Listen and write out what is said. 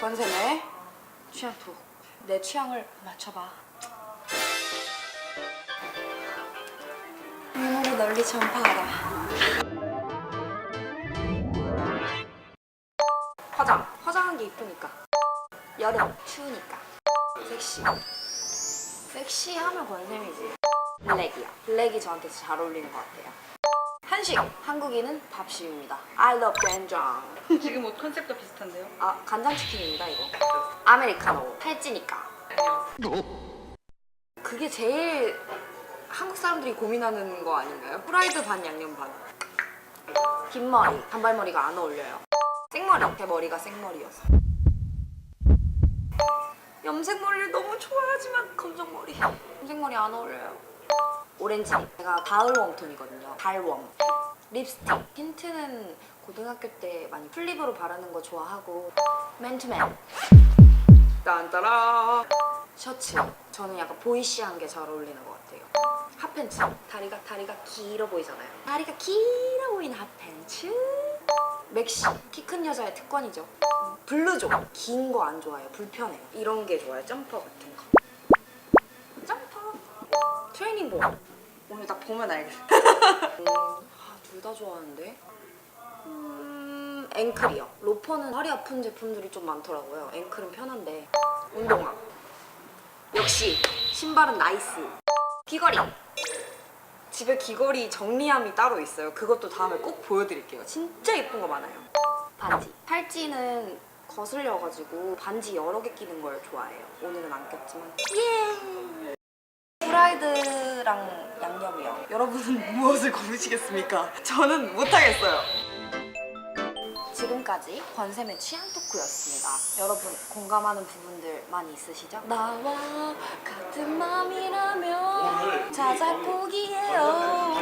권세네 취향 톡. 내 취향을 맞춰봐. 눈으로 널리 전파하라. 화장. 화장한 게 이쁘니까. 여름. 추우니까. 섹시. 섹시하면 권쌤이지. 블랙이야. 블랙이 저한테 잘 어울리는 것 같아요. 한식. 한국인은 밥심입니다. I love 된장. 지금 옷 컨셉도 비슷한데요? 아 간장치킨입니다 이거 아메리카노 팔찌니까 그게 제일 한국 사람들이 고민하는 거 아닌가요? 프라이드 반 양념 반 긴 머리 단발머리가 안 어울려요 생머리 제 머리가 생머리여서 염색머리를 너무 좋아하지만 검정머리 검정머리 안 어울려요 오렌지 제가 가을 웜톤이거든요. 달웜. 립스틱. 힌트는 고등학교 때 많이 플립으로 바르는 거 좋아하고. 맨투맨. 딴따라. 셔츠. 저는 약간 보이시한 게 잘 어울리는 것 같아요. 핫팬츠. 다리가 다리가 길어 보이잖아요. 다리가 길어 보이는 핫팬츠? 맥시. 키 큰 여자의 특권이죠. 블루족. 긴 거 안 좋아해요. 불편해요. 이런 게 좋아요. 점퍼 같은 거 트레이닝복 오늘 딱 보면 알겠어 둘다 좋아하는데 음, 앵클이요. 로퍼는 허리 아픈 제품들이 좀 많더라고요. 앵클은 편한데 운동화. 역시 신발은 나이스. 귀걸이. 집에 귀걸이 정리함이 따로 있어요. 그것도 다음에 꼭 보여드릴게요. 진짜 예쁜 거 많아요. 반지. 팔찌는 거슬려가지고 반지 여러 개 끼는 걸 좋아해요. 오늘은 안 꼈지만. 예! 프라이드랑 양념이요. 여러분은 무엇을 고르시겠습니까? 저는 못하겠어요. 지금까지 권샘의 취향 토크였습니다. 여러분 공감하는 부분들 많이 있으시죠? 나와 같은 맘이라면 자작곡이에요.